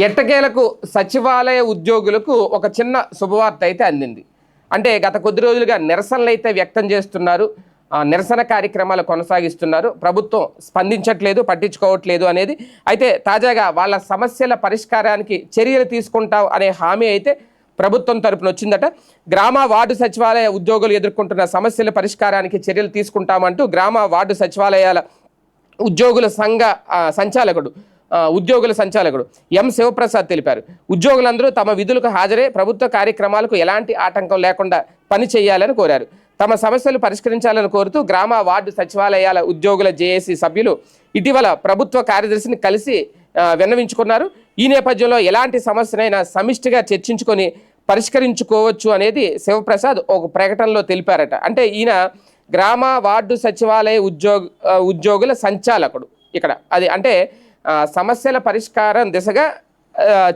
ఎట్టకేలకు సచివాలయ ఉద్యోగులకు ఒక చిన్న శుభవార్త అయితే అందింది. అంటే గత కొద్ది రోజులుగా నిరసనలు అయితే వ్యక్తం చేస్తున్నారు. నిరసన కార్యక్రమాలు కొనసాగిస్తున్నారు. ప్రభుత్వం స్పందించట్లేదు పట్టించుకోవట్లేదు అనేది. అయితే తాజాగా వాళ్ళ సమస్యల పరిష్కారానికి చర్యలు తీసుకుంటాం అనే హామీ అయితే ప్రభుత్వం తరపున వచ్చిందట. గ్రామ వార్డు సచివాలయ ఉద్యోగులు ఎదుర్కొంటున్న సమస్యల పరిష్కారానికి చర్యలు తీసుకుంటామంటూ గ్రామ వార్డు సచివాలయాల ఉద్యోగుల సంఘ సంచాలకుడు ఉద్యోగుల సంచాలకుడు ఎం శివప్రసాద్ తెలిపారు. ఉద్యోగులందరూ తమ విధులకు హాజరై ప్రభుత్వ కార్యక్రమాలకు ఎలాంటి ఆటంకం లేకుండా పని చేయాలని కోరారు. తమ సమస్యలు పరిష్కరించాలని కోరుతూ గ్రామ వార్డు సచివాలయాల ఉద్యోగుల జేఏసీ సభ్యులు ఇటీవల ప్రభుత్వ కార్యదర్శిని కలిసి విన్నవించుకున్నారు. ఈ నేపథ్యంలో ఎలాంటి సమస్యనైనా సమిష్టిగా చర్చించుకొని పరిష్కరించుకోవచ్చు అనేది శివప్రసాద్ ఒక ప్రకటనలో తెలిపారట. అంటే ఈయన గ్రామ వార్డు సచివాలయ ఉద్యోగ ఉద్యోగుల సంచాలకుడు. ఇక్కడ అది అంటే సమస్యల పరిష్కారం దిశగా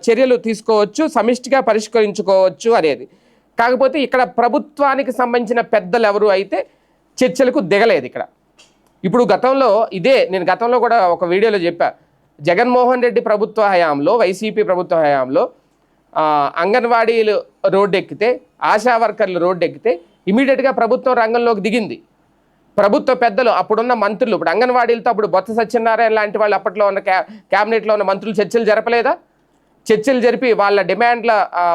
చర్యలు తీసుకోవచ్చు సమిష్టిగా పరిష్కరించుకోవచ్చు అనేది. కాకపోతే ఇక్కడ ప్రభుత్వానికి సంబంధించిన పెద్దలు ఎవరు అయితే చర్చలకు దిగలేదు ఇక్కడ. ఇప్పుడు గతంలో ఇదే నేను గతంలో కూడా ఒక వీడియోలో చెప్పా. జగన్మోహన్ రెడ్డి ప్రభుత్వ హయాంలో వైసీపీ ప్రభుత్వ హయాంలో అంగన్వాడీలు రోడ్డు ఎక్కితే ఆశా వర్కర్లు రోడ్డు ఎక్కితే ఇమీడియట్గా ప్రభుత్వం రంగంలోకి దిగింది. ప్రభుత్వ పెద్దలు అప్పుడున్న మంత్రులు ఇప్పుడు అంగన్వాడీలతో అప్పుడు బొత్స సత్యనారాయణ లాంటి వాళ్ళు అప్పట్లో ఉన్న క్యా క్యాబినెట్లో ఉన్న మంత్రులు చర్చలు జరపలేదా? చర్చలు జరిపి వాళ్ళ డిమాండ్ల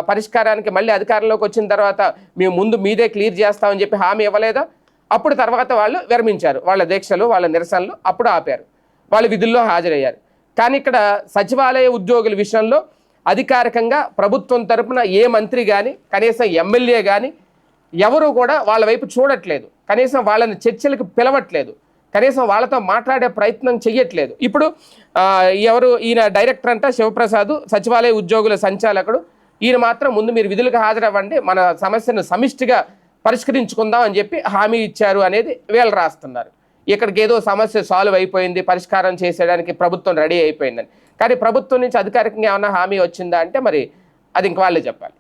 పరిష్కారానికి మళ్ళీ అధికారంలోకి వచ్చిన తర్వాత మేము ముందు మీదే క్లియర్ చేస్తామని చెప్పి హామీ ఇవ్వలేదా? అప్పుడు తర్వాత వాళ్ళు విరమించారు. వాళ్ళ దీక్షలు వాళ్ళ నిరసనలు అప్పుడు ఆపారు. వాళ్ళు విధుల్లో హాజరయ్యారు. కానీ ఇక్కడ సచివాలయ ఉద్యోగుల విషయంలో అధికారికంగా ప్రభుత్వం తరపున ఏ మంత్రి కానీ కనీసం ఎమ్మెల్యే కానీ ఎవరూ కూడా వాళ్ళ వైపు చూడట్లేదు. కనీసం వాళ్ళని చర్చలకు పిలవట్లేదు. కనీసం వాళ్ళతో మాట్లాడే ప్రయత్నం చెయ్యట్లేదు. ఇప్పుడు ఎవరు ఈయన డైరెక్టర్ అంట శివప్రసాద్ సచివాలయ ఉద్యోగుల సంచాలకుడు. ఈయన మాత్రం ముందు మీరు విధులకు హాజరవ్వండి మన సమస్యను సమిష్టిగా పరిష్కరించుకుందాం అని చెప్పి హామీ ఇచ్చారు అనేది వీళ్ళు రాస్తున్నారు. ఇక్కడికి ఏదో సమస్య సాల్వ్ అయిపోయింది పరిష్కారం చేసేయడానికి ప్రభుత్వం రెడీ అయిపోయిందని. కానీ ప్రభుత్వం నుంచి అధికారికంగా ఏమైనా హామీ వచ్చిందా అంటే మరి అది ఇంక వాళ్ళే చెప్పాలి.